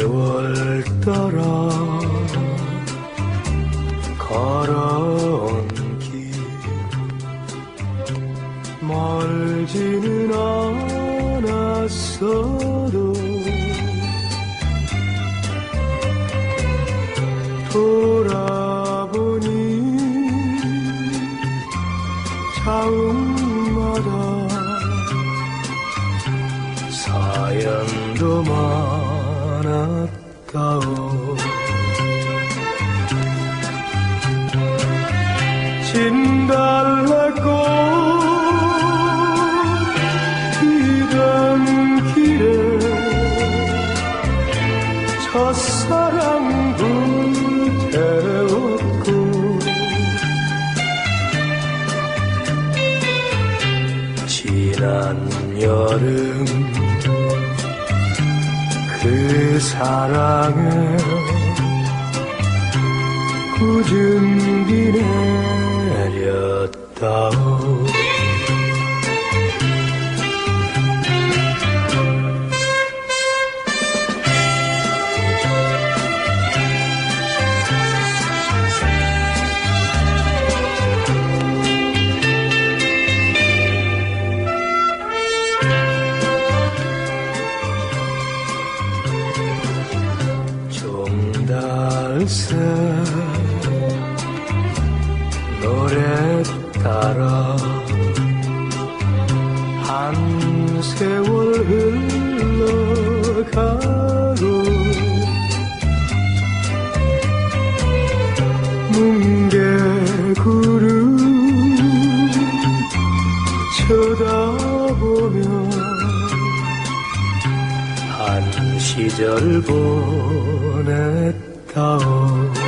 세월 따라 걸어온 길. 멀지는 않았어도 돌아보니 차음마다 사연도 많 았다오 진달래꽃 피던 길에 첫사랑 불태웠고 지난 여름 그 사랑을 비 내렸다오 종달새 노래 따라 한 세월 흘러가고 뭉게구름 쳐다보며 한 시절 보냈 다오